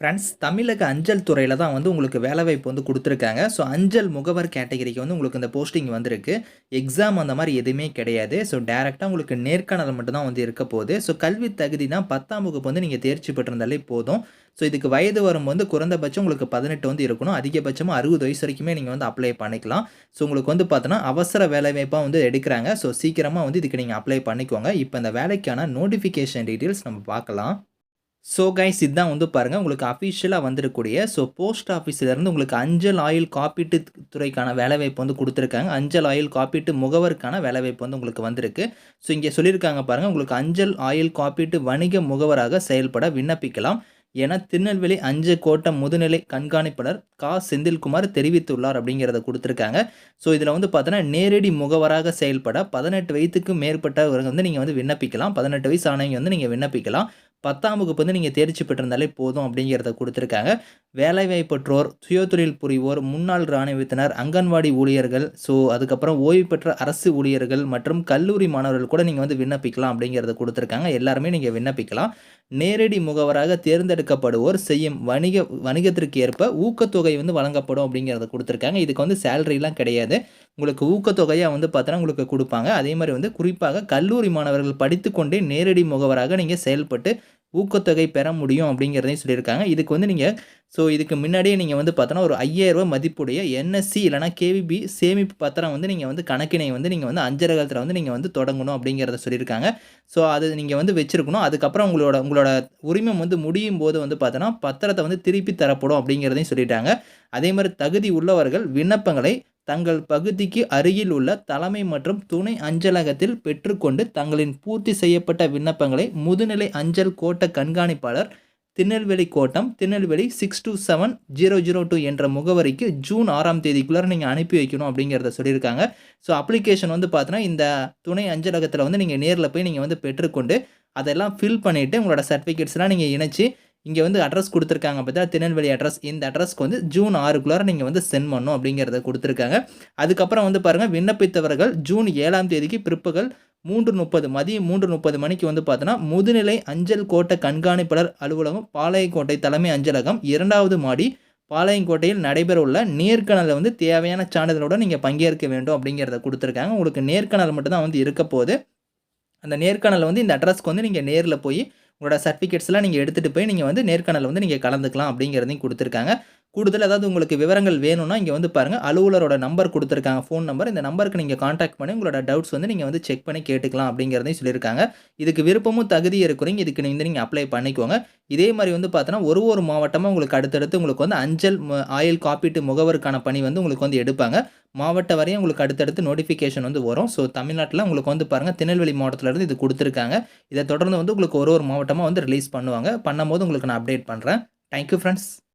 Friends தமிழக அஞ்சல் துறையில் தான் வந்து உங்களுக்கு வேலைவாய்ப்பு வந்து கொடுத்துருக்காங்க. ஸோ அஞ்சல் முகவர் கேட்டகரிக்கு வந்து உங்களுக்கு இந்த போஸ்டிங் வந்திருக்கு. எக்ஸாம் அந்த மாதிரி எதுவுமே கிடையாது. ஸோ டேரெக்டாக உங்களுக்கு நேர்காணல் மட்டும்தான் வந்து இருக்க போகுது. ஸோ கல்வி தகுதி தான் பத்தாம் வகுப்பு வந்து நீங்கள் தேர்ச்சி பெற்றிருந்தாலே போதும். ஸோ இதுக்கு வயது வரும் வந்து குறைந்தபட்சம் உங்களுக்கு பதினெட்டு வந்து இருக்கணும். அதிகபட்சமாக அறுபது வயசு வரைக்குமே நீங்கள் வந்து அப்ளை பண்ணிக்கலாம். ஸோ உங்களுக்கு வந்து பார்த்தோன்னா அவசர வேலைவாய்ப்பாக வந்து எடுக்கிறாங்க. ஸோ சீக்கிரமாக வந்து இதுக்கு நீங்கள் அப்ளை பண்ணிக்கோங்க. இப்போ இந்த வேலைக்கான நோட்டிஃபிகேஷன் டீட்டெயில்ஸ் நம்ம பார்க்கலாம். ஸோ கைஸ் இதுதான் வந்து பாருங்கள் உங்களுக்கு அஃபிஷியலாக வந்துருக்கூடிய ஸோ போஸ்ட் ஆஃபீஸ்லேருந்து உங்களுக்கு அஞ்சல் ஆயில் காப்பீட்டு துறைக்கான வேலைவாய்ப்பு வந்து கொடுத்துருக்காங்க. அஞ்சல் ஆயில் காப்பீட்டு முகவருக்கான வேலைவாய்ப்பு வந்து உங்களுக்கு வந்திருக்கு. ஸோ இங்கே சொல்லியிருக்காங்க பாருங்கள் உங்களுக்கு அஞ்சல் ஆயில் காப்பீட்டு வணிக முகவராக செயல்பட விண்ணப்பிக்கலாம். என திருநெல்வேலி அஞ்சு கோட்டம் முதுநிலை கண்காணிப்பாளர் கா. செந்தில்குமார் தெரிவித்துள்ளார் அப்படிங்கிறத கொடுத்துருக்காங்க. ஸோ இதில் வந்து பார்த்தோன்னா நேரடி முகவராக செயல்பட பதினெட்டு வயதுக்கு மேற்பட்டவர்கள் வந்து நீங்கள் வந்து விண்ணப்பிக்கலாம். பதினெட்டு வயசு ஆனவங்க வந்து நீங்கள் விண்ணப்பிக்கலாம். பத்தாம் வகுப்பு வந்து நீங்கள் தேர்ச்சி பெற்றிருந்தாலே போதும் அப்படிங்கிறத கொடுத்துருக்காங்க. வேலைவாய்ப்பற்றோர் சுயதொழில் புரிவோர் முன்னாள் இராணுவத்தினர் அங்கன்வாடி ஊழியர்கள் ஸோ அதுக்கப்புறம் ஓய்வு பெற்ற அரசு ஊழியர்கள் மற்றும் கல்லூரி மாணவர்கள் கூட நீங்கள் வந்து விண்ணப்பிக்கலாம் அப்படிங்கிறத கொடுத்துருக்காங்க. எல்லாருமே நீங்கள் விண்ணப்பிக்கலாம். நேரடி முகவராக தேர்ந்தெடுக்கப்படுவோர் செய்யும் வணிக வணிகத்திற்கு ஏற்ப ஊக்கத்தொகை வந்து வழங்கப்படும் அப்படிங்கிறத கொடுத்துருக்காங்க. இதுக்கு வந்து சேலரிலாம் கிடையாது. உங்களுக்கு ஊக்கத்தொகையாக வந்து பார்த்தோன்னா உங்களுக்கு கொடுப்பாங்க. அதே மாதிரி வந்து குறிப்பாக கல்லூரி மாணவர்கள் படித்துக்கொண்டே நேரடி முகவராக நீங்கள் செயல்பட்டு ஊக்கத்தொகை பெற முடியும் அப்படிங்கிறதையும் சொல்லியிருக்காங்க. இதுக்கு வந்து நீங்கள் ஸோ இதுக்கு முன்னாடியே நீங்கள் வந்து பார்த்தோன்னா ஒரு ஐயாயிரரூபா மதிப்புடைய என்எஸ்சி இல்லைனா கேவிபி சேமிப்பு பத்திரம் வந்து நீங்கள் வந்து கணக்கினை வந்து நீங்கள் வந்து அஞ்சரகத்தில் வந்து நீங்கள் வந்து தொடங்கணும் அப்படிங்கிறத சொல்லியிருக்காங்க. ஸோ அது நீங்கள் வந்து வச்சுருக்கணும். அதுக்கப்புறம் உங்களோட உங்களோட உரிமம் வந்து முடியும் போது வந்து பார்த்தோன்னா பத்திரத்தை வந்து திருப்பி தரப்படும் அப்படிங்கிறதையும் சொல்லிட்டாங்க. அதே மாதிரி தகுதி உள்ளவர்கள் விண்ணப்பங்களை தங்கள் பகுதிக்கு அருகில் உள்ள தலைமை மற்றும் துணை அஞ்சலகத்தில் பெற்றுக்கொண்டு தங்களின் பூர்த்தி செய்யப்பட்ட விண்ணப்பங்களை முதுநிலை அஞ்சல் கோட்ட கண்காணிப்பாளர் திருநெல்வேலி கோட்டம் Tirunelveli six two seven zero zero two என்ற முகவரிக்கு ஜூன் ஆறாம் தேதிக்குள்ளே நீங்கள் அனுப்பி வைக்கணும் அப்படிங்கிறத சொல்லியிருக்காங்க. ஸோ அப்ளிகேஷன் வந்து பார்த்தோன்னா இந்த துணை அஞ்சலகத்தில் வந்து நீங்கள் நேரில் போய் நீங்கள் வந்து பெற்றுக்கொண்டு அதெல்லாம் ஃபில் பண்ணிவிட்டு உங்களோட சர்டிஃபிகேட்ஸ்லாம் நீங்கள் இணைச்சி இங்கே வந்து அட்ரஸ் கொடுத்துருக்காங்க பார்த்தா திருநெல்வேலி அட்ரஸ் இந்த அட்ரஸ்க்கு வந்து ஜூன் ஆறுக்குள்ளார நீங்கள் வந்து சென்ட் பண்ணணும் அப்படிங்கிறத கொடுத்துருக்காங்க. அதுக்கப்புறம் வந்து பாருங்கள் விண்ணப்பித்தவர்கள் ஜூன் ஏழாம் தேதிக்கு பிற்பகல் மூன்று முப்பது மதியம் மூன்று முப்பது மணிக்கு வந்து பார்த்தோன்னா முதுநிலை அஞ்சல் கோட்டை கண்காணிப்பாளர் அலுவலகம் பாளையங்கோட்டை தலைமை அஞ்சலகம் இரண்டாவது மாடி பாளையங்கோட்டையில் நடைபெறவுள்ள நேர்காணலில் வந்து தேவையான சான்றிதழோட நீங்கள் பங்கேற்க வேண்டும் அப்படிங்கிறத கொடுத்துருக்காங்க. உங்களுக்கு நேர்காணல் மட்டும்தான் வந்து இருக்க போகுது. அந்த நேர்காணலில் வந்து இந்த அட்ரஸ்க்கு வந்து நீங்கள் நேரில் போய் உங்களோட சர்டிஃபிகேட்ஸ்லாம் நீங்கள் எடுத்துகிட்டு போய் நீங்கள் வந்து நேர்காணல் வந்து நீங்கள் கலந்துக்கலாம் அப்படிங்கிறதையும் கொடுத்துருக்காங்க. கூடுதல் அதாவது உங்களுக்கு விவரங்கள் வேணும்னா இங்கே வந்து பாருங்கள் அலுவலரோட நம்பர் கொடுத்துருக்காங்க. ஃபோன் நம்பர் இந்த நம்பருக்கு நீங்கள் காண்டாக்ட் பண்ணி உங்களோட டவுட்ஸ் வந்து நீங்கள் வந்து செக் பண்ணி கேட்டுக்கலாம் அப்படிங்கிறதையும் சொல்லியிருக்காங்க. இதுக்கு விருப்பமும் தகுதி இருக்கிறீங்க. இதுக்கு வந்து நீங்கள் அப்ளை பண்ணிக்கோங்க. இதே மாதிரி வந்து பார்த்தோன்னா ஒரு ஒரு மாவட்டமாக உங்களுக்கு அடுத்தடுத்து உங்களுக்கு வந்து அஞ்சல் ஆயில் காப்பீட்டு முகவருக்கான பணி வந்து உங்களுக்கு வந்து எடுப்பாங்க. மாவட்ட வரையும் உங்களுக்கு அடுத்தடுத்து நோட்டிஃபிகேஷன் வந்து வரும். ஸோ தமிழ்நாட்டில் உங்களுக்கு வந்து பாருங்கள் திருநெல்வேலி மாவட்டத்திலேருந்து இது கொடுத்துருக்காங்க. இதை தொடர்ந்து வந்து உங்களுக்கு ஒரு ஒரு மாவட்டமாக வந்து ரிலீஸ் பண்ணுவாங்க. பண்ணும்போது உங்களுக்கு நான் அப்டேட் பண்ணுறேன் தேங்க்யூ ஃப்ரெண்ட்ஸ்